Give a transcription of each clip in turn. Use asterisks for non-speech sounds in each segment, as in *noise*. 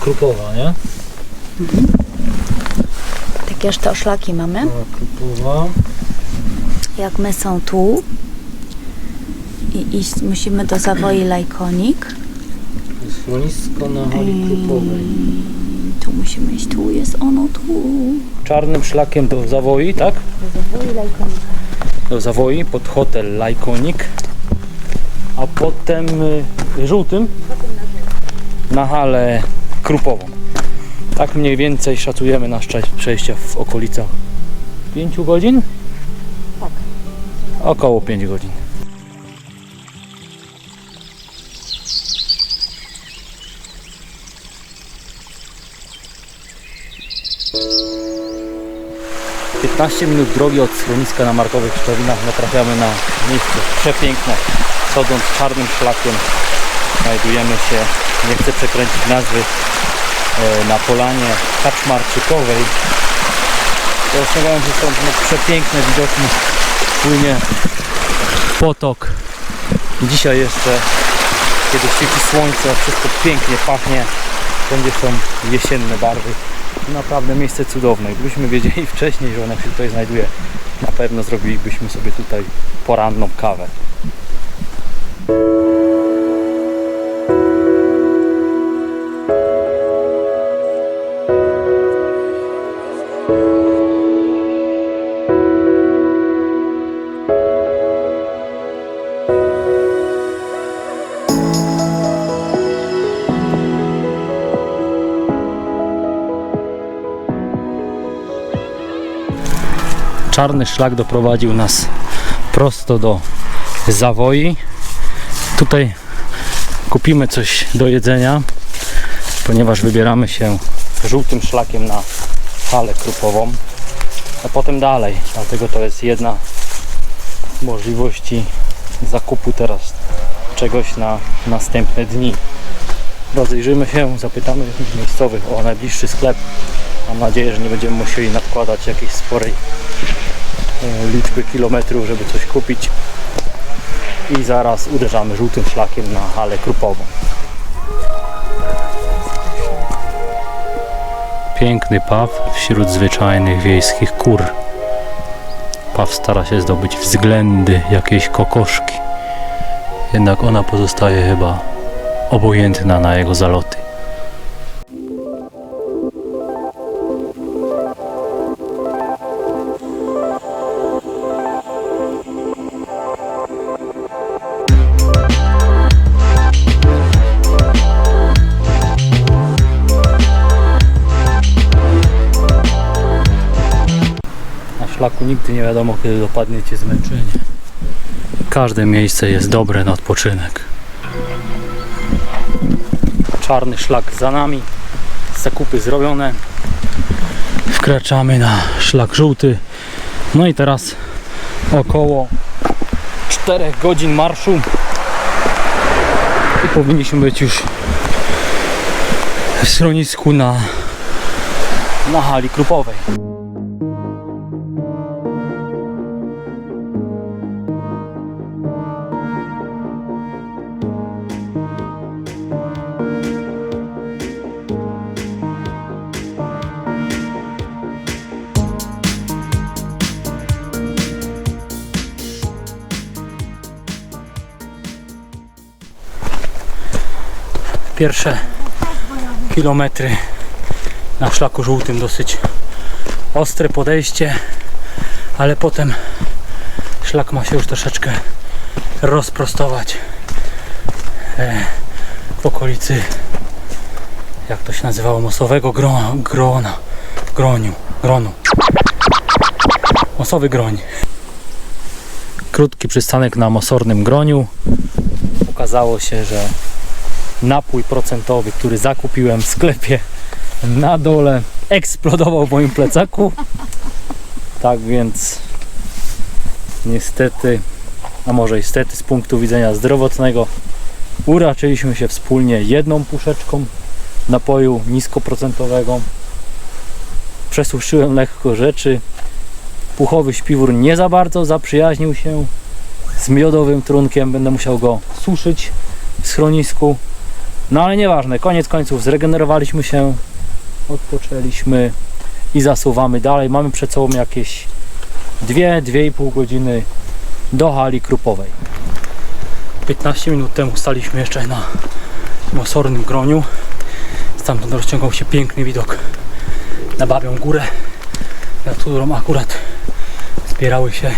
Krupowa, nie? Takie szlaki mamy. Krupowa. Jak my są tu i iść musimy do Zawoi Lajkonik. Schronisko na hali Krupowej. Tu musimy iść, tu jest ono, tu. Czarnym szlakiem do Zawoi, tak? Do Zawoi Lajkonik. Do Zawoi pod hotel Lajkonik. A potem y, żółtym na halę Krupową. Tak mniej więcej szacujemy nasz czas przejścia w okolicach 5 godzin? Tak. Około 5 godzin. Piętnaście minut drogi od schroniska na Markowych Szczawinach natrafiamy na miejsce przepiękne. Chodząc czarnym szlakiem znajdujemy się, nie chcę przekręcić nazwy, e, na polanie Kaczmarczykowej. Dostrzegają się stąd no, przepiękne widoki. Płynie potok. Dzisiaj jeszcze, kiedy świeci słońce, wszystko pięknie pachnie. Wszędzie są jesienne barwy. Naprawdę miejsce cudowne. Gdybyśmy wiedzieli *laughs* wcześniej, że ona się tutaj znajduje, na pewno zrobilibyśmy sobie tutaj poranną kawę. Czarny szlak doprowadził nas prosto do Zawoi. Tutaj kupimy coś do jedzenia, ponieważ wybieramy się żółtym szlakiem na halę krupową, a potem dalej. Dlatego to jest jedna z możliwości zakupu teraz czegoś na następne dni. Rozejrzymy się, zapytamy miejscowych o najbliższy sklep. Mam nadzieję, że nie będziemy musieli nadkładać jakiejś sporej liczby kilometrów, żeby coś kupić. I zaraz uderzamy żółtym szlakiem na halę krupową. Piękny paw wśród zwyczajnych wiejskich kur. Paw stara się zdobyć względy jakiejś kokoszki. Jednak ona pozostaje chyba obojętna na jego zaloty. Szlaku nigdy nie wiadomo, kiedy dopadniecie zmęczenie. Każde miejsce jest dobre na odpoczynek. Czarny szlak za nami. Zakupy zrobione. Wkraczamy na szlak żółty. No i teraz około 4 godzin marszu. I powinniśmy być już w schronisku na, na hali krupowej. Pierwsze kilometry na szlaku żółtym dosyć ostre podejście, ale potem szlak ma się już troszeczkę rozprostować e, w okolicy jak to się nazywało mosowego grona, grona groniu, gronu. Mosowy groń. Krótki przystanek na mosornym groniu. Okazało się, że napój procentowy, który zakupiłem w sklepie na dole, eksplodował w moim plecaku. Tak więc niestety, a może niestety z punktu widzenia zdrowotnego uraczyliśmy się wspólnie jedną puszeczką napoju niskoprocentowego. Przesuszyłem lekko rzeczy, Puchowy śpiwór nie za bardzo zaprzyjaźnił się z miodowym trunkiem. Będę musiał go suszyć w schronisku. No ale nieważne, koniec końców zregenerowaliśmy się, odpoczęliśmy i zasuwamy dalej. Mamy przed sobą jakieś 2-2,5 godziny do hali krupowej. 15 minut temu staliśmy jeszcze na mosornym groniu. Stamtąd rozciągał się piękny widok na Babią Górę, nad którą akurat zbierały się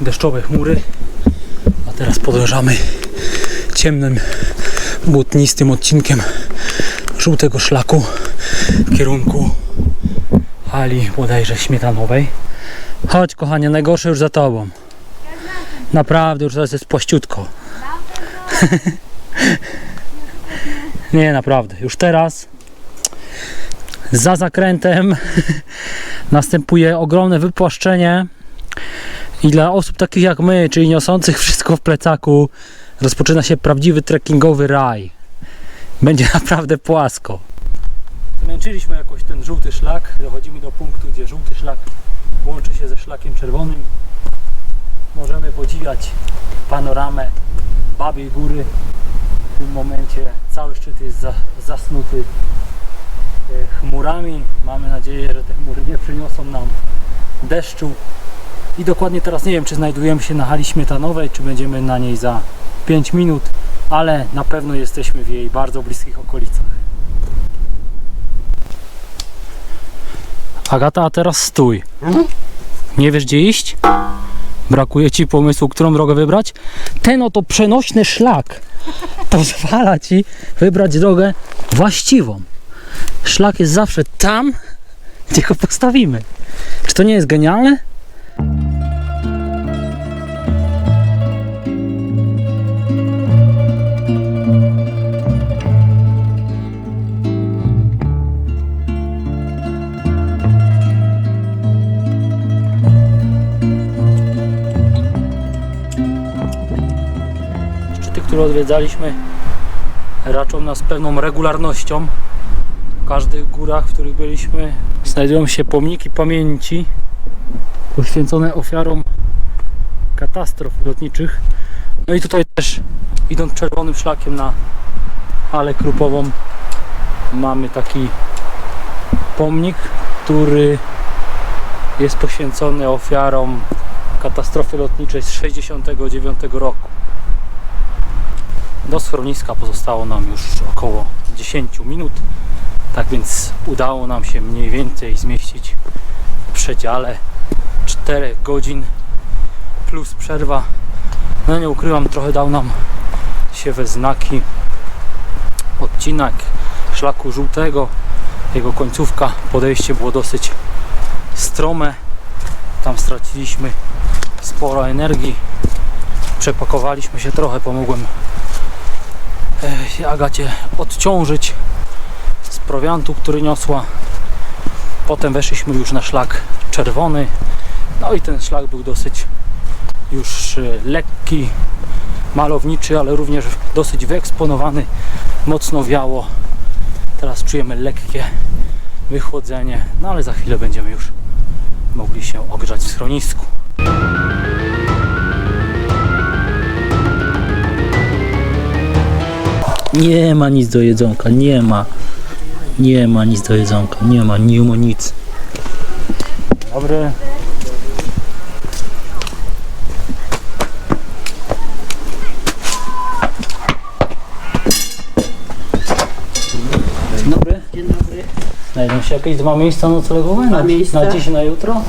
deszczowe chmury. A teraz podążamy ciemnym, błotnistym odcinkiem żółtego szlaku w kierunku hali bodajże śmietanowej. Chodź kochanie, najgorsze już za tobą. Naprawdę, już teraz jest płaściutko. *laughs* Nie, naprawdę. Już teraz za zakrętem następuje ogromne wypłaszczenie i dla osób takich jak my, czyli niosących wszystko w plecaku, rozpoczyna się prawdziwy trekkingowy raj. Będzie *laughs* naprawdę płasko. Zmęczyliśmy jakoś ten żółty szlak. Dochodzimy do punktu, gdzie żółty szlak łączy się ze szlakiem czerwonym. Możemy podziwiać panoramę Babiej Góry. W tym momencie cały szczyt jest za, zasnuty e, chmurami. Mamy nadzieję, że te chmury nie przyniosą nam deszczu. I dokładnie teraz nie wiem, czy znajdujemy się na hali śmietanowej, czy będziemy na niej za 5 minut, ale na pewno jesteśmy w jej bardzo bliskich okolicach. Agata, a teraz stój. Nie wiesz gdzie iść? Brakuje ci pomysłu, którą drogę wybrać? Ten oto przenośny szlak *laughs* pozwala ci wybrać drogę właściwą. Szlak jest zawsze tam, gdzie go postawimy. Czy to nie jest genialne? Odwiedzaliśmy, raczą nas pewną regularnością. W każdych górach, w których byliśmy, znajdują się pomniki pamięci poświęcone ofiarom katastrof lotniczych. No i tutaj też, idąc czerwonym szlakiem na halę krupową, mamy taki pomnik, który jest poświęcony ofiarom katastrofy lotniczej z 69 roku. Do schroniska pozostało nam już około 10 minut. Tak więc udało nam się mniej więcej zmieścić w przedziale 4 godzin plus przerwa. No nie ukrywam, trochę dał nam się we znaki odcinek szlaku żółtego. Jego końcówka, podejście było dosyć strome. Tam straciliśmy sporo energii. Przepakowaliśmy się trochę, pomogłem e, Agacie odciążyć z prowiantu, który niosła. Potem weszliśmy już na szlak czerwony. No i ten szlak był dosyć już e, lekki, malowniczy, ale również dosyć wyeksponowany. Mocno wiało. Teraz czujemy lekkie wychłodzenie, no ale za chwilę będziemy już mogli się ogrzać w schronisku. Nie ma nic do jedzonka, nie ma. Nie ma nic do jedzonka, nie ma, nie ma nic. Dobry. Dzień dobry. Dzień dobry. Znajdą się jakieś dwa miejsca noclegowe na, miejsca. na dziś i na jutro?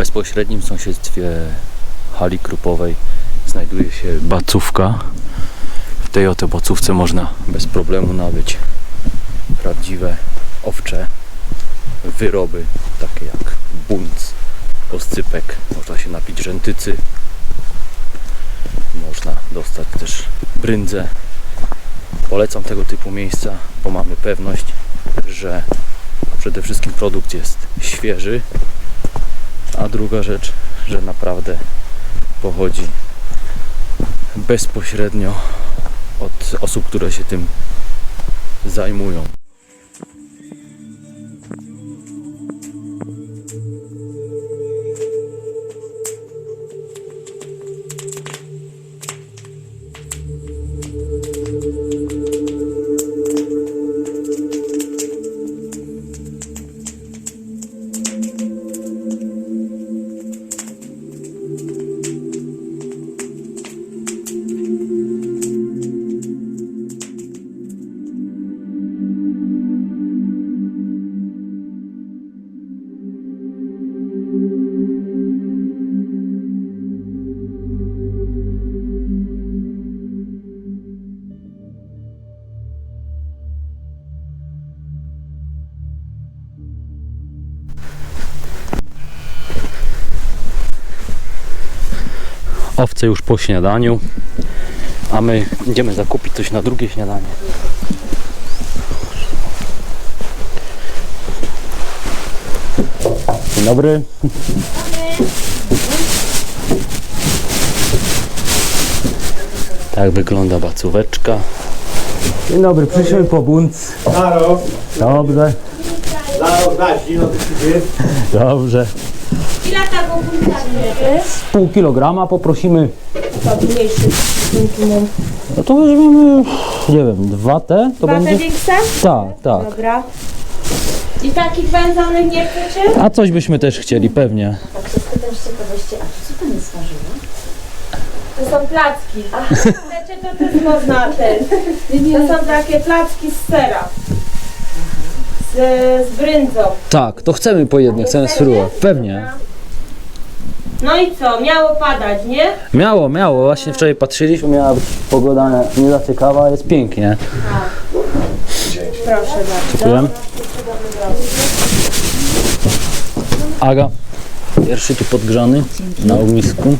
Bezpośrednim sąsiedztwie hali krupowej znajduje się bacówka. W tej oto bacówce można bez problemu nabyć prawdziwe owcze wyroby, takie jak bunc, oscypek, można się napić rzętycy, można dostać też bryndzę. Polecam tego typu miejsca, bo mamy pewność, że przede wszystkim produkt jest świeży, a druga rzecz, że naprawdę pochodzi bezpośrednio od osób, które się tym zajmują. Owce już po śniadaniu, a my idziemy zakupić coś na drugie śniadanie. Dzień dobry. Tak wygląda bacóweczka. Dzień dobry, przyszły po bunt. Dobrze, no dobrze. Ile taką punktami Pół kilograma poprosimy. To mniejszy. No to weźmiemy, nie wiem, dwa te? To Dwa te będzie? większe? Tak, tak. Dobra. I takich wędzonych nie chcecie? A coś byśmy też chcieli, pewnie. To są placki. Chcecie, *laughs* to też można ten. To są takie placki z sera. Z, z bryndzą. Tak, to chcemy po jednej, chcemy spróbować. Pewnie. No i co? Miało padać, nie? Miało, miało. Właśnie wczoraj patrzyliśmy, miała być pogoda nie za ciekawa, jest pięknie. Proszę bardzo. Dziękuję. Aga, pierwszy tu podgrzany na ognisku.